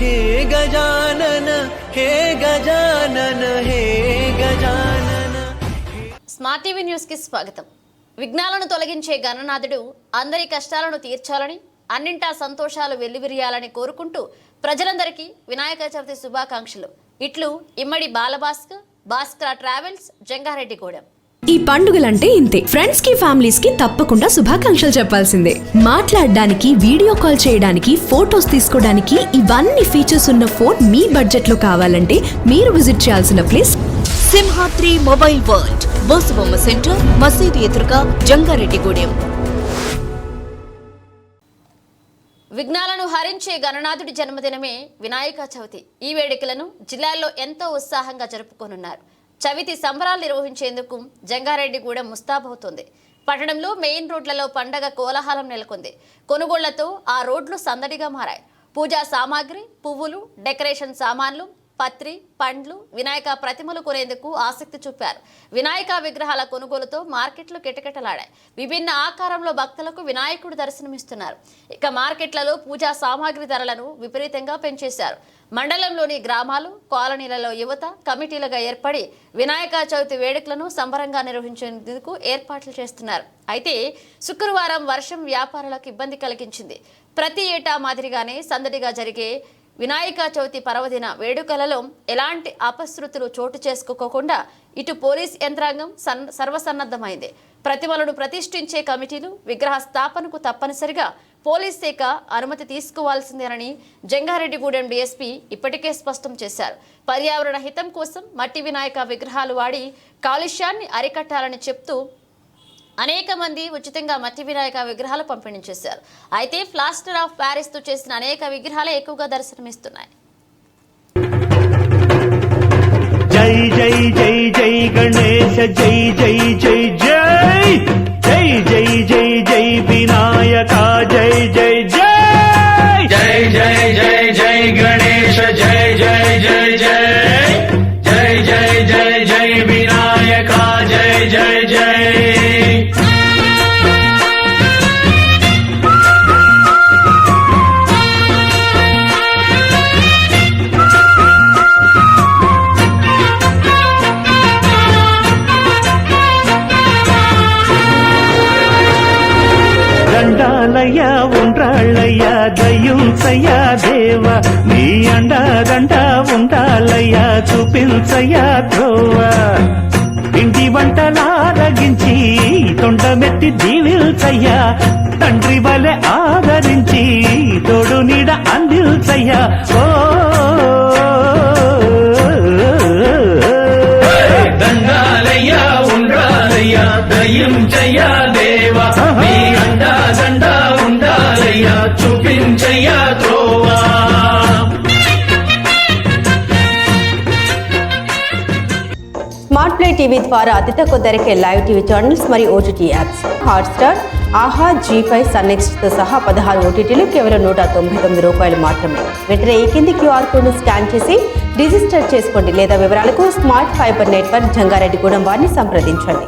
हे गजानन हे Gajanan smart TV news కి స్వాగతం విఘ్నాలను తొలగించే గణనాథుడు అందరి కష్టాలను తీర్చాలని అన్నింటా సంతోషాలు వెల్లివిరియాలని కోరుకుంటూ ప్రజలందరికీ వినాయక చవితి శుభాకాంక్షలు ఇట్లు ఇమ్మడి బాలభాస్కర్ భాస్కర్ ట్రావెల్స్ జంగారెడ్డిగూడెం ఈ పండుగలంటే ఇంతే. ఫ్రెండ్స్కి ఫ్యామిలీస్కి తప్పకుండా శుభాకాంక్షలు చెప్పాల్సిందే. మాట్లాడడానికి వీడియో కాల్ చేయడానికి ఫోటోస్ తీసుకోవడానికి ఇవన్నీ ఫీచర్స్ ఉన్న ఫోన్ మీ బడ్జెట్లో కావాలంటే మీరు విజిట్ చేయాల్సిన place Simhadri mobile world Bosubomma centre మసీదు ఎదురుగా జంగారెడ్డిగూడెం విఘ్నాలను హరించే గణనాథుడి జన్మదినమే వినాయక చవితి. ఈ వేడుకలను జిల్లాల్లో ఎంతో ఉత్సాహంగా జరుపుకోనున్నారు. చవితి సంబరాలు నిర్వహించేందుకు జంగారెడ్డిగూడెం ముస్తాబవుతుంది పట్టణంలో మెయిన్ రోడ్లలో పండగ కోలాహలం నెలకొంది. కొనుగోళ్ళతో ఆ రోడ్లు సందడిగా మారాయి. పూజా సామాగ్రి పువ్వులు డెకరేషన్ సామాన్లు పత్రి పండ్లు వినాయక ప్రతిమలు కొనేందుకు ఆసక్తి చూపారు. వినాయక విగ్రహాల కొనుగోలుతో మార్కెట్లు కిటకిటలాడాయి. విభిన్న ఆకారంలో భక్తులకు వినాయకుడు దర్శనమిస్తున్నారు. ఇక మార్కెట్లలో పూజా సామాగ్రి ధరలను విపరీతంగా పెంచేశారు. మండలంలోని గ్రామాలు కాలనీలలో యువత కమిటీలుగా ఏర్పడి వినాయక చవితి వేడుకలను సంబరంగా నిర్వహించేందుకు ఏర్పాట్లు చేస్తున్నారు. అయితే శుక్రవారం వర్షం వ్యాపారులకు ఇబ్బంది కలిగించింది. ప్రతి ఏటా మాదిరిగానే సందడిగా జరిగే వినాయక చవితి పర్వదిన వేడుకలలో ఎలాంటి అపశృతులు చోటు చేసుకోకుండా ఇటు పోలీస్ యంత్రాంగం సన్ సర్వసన్నద్ధమైంది. ప్రతిమలను ప్రతిష్ఠించే కమిటీలు విగ్రహ స్థాపనకు తప్పనిసరిగా పోలీస్ శాఖ అనుమతి తీసుకోవాల్సిందేనని జంగారెడ్డిగూడెం డీఎస్పీ ఇప్పటికే స్పష్టం చేశారు. పర్యావరణ హితం కోసం మట్టి వినాయక విగ్రహాలు వాడి కాలుష్యాన్ని అరికట్టాలని చెప్తూ అనేక మంది ఉచితంగా మట్టి వినాయక విగ్రహాలు పంపిణీ చేశారు అయితే ప్లాస్టర్ ఆఫ్ ప్యారిస్తో చేసిన అనేక విగ్రహాలే ఎక్కువగా దర్శనమిస్తున్నాయి జై జై జై జై గణేశ జై జై జై జై జై జై జై జై వినాయక జై జై జై జై జై జై జై గణేశ జై జై ஆளையா உன்றாளையா தயும் செய்யா தேவா நீ அண்டா தண்டா உண்டாளையா చూపించయా ద్రోవా ఇంటి వంటలారగించి తొండమెత్తి దీవిల్చయ్యా తండ్రి వలె ఆదరించి తోడు నీడ అందిల్చయ్యా ఓ దండాలయ్యా ఉండ్రాలయ్యా దయం దేవా. స్మార్ట్ ప్లే టీవీ ద్వారా అతి తక్కువ ధరకే లైవ్ టీవీ ఛానల్స్ మరియు OTT apps. Hotstar Aha Zee five సన్నెక్స్ట్తో సహా పదహారు ఓటీటీలు కేవలం నూట తొంభై తొమ్మిది రూపాయలు మాత్రమే. వెంటనే ఈ కింది క్యూఆర్ కోడ్ను స్కాన్ చేసి రిజిస్టర్ చేసుకోండి లేదా వివరాలకు స్మార్ట్ ఫైబర్ నెట్వర్క్ జంగారెడ్డిగూడెం వారిని సంప్రదించండి.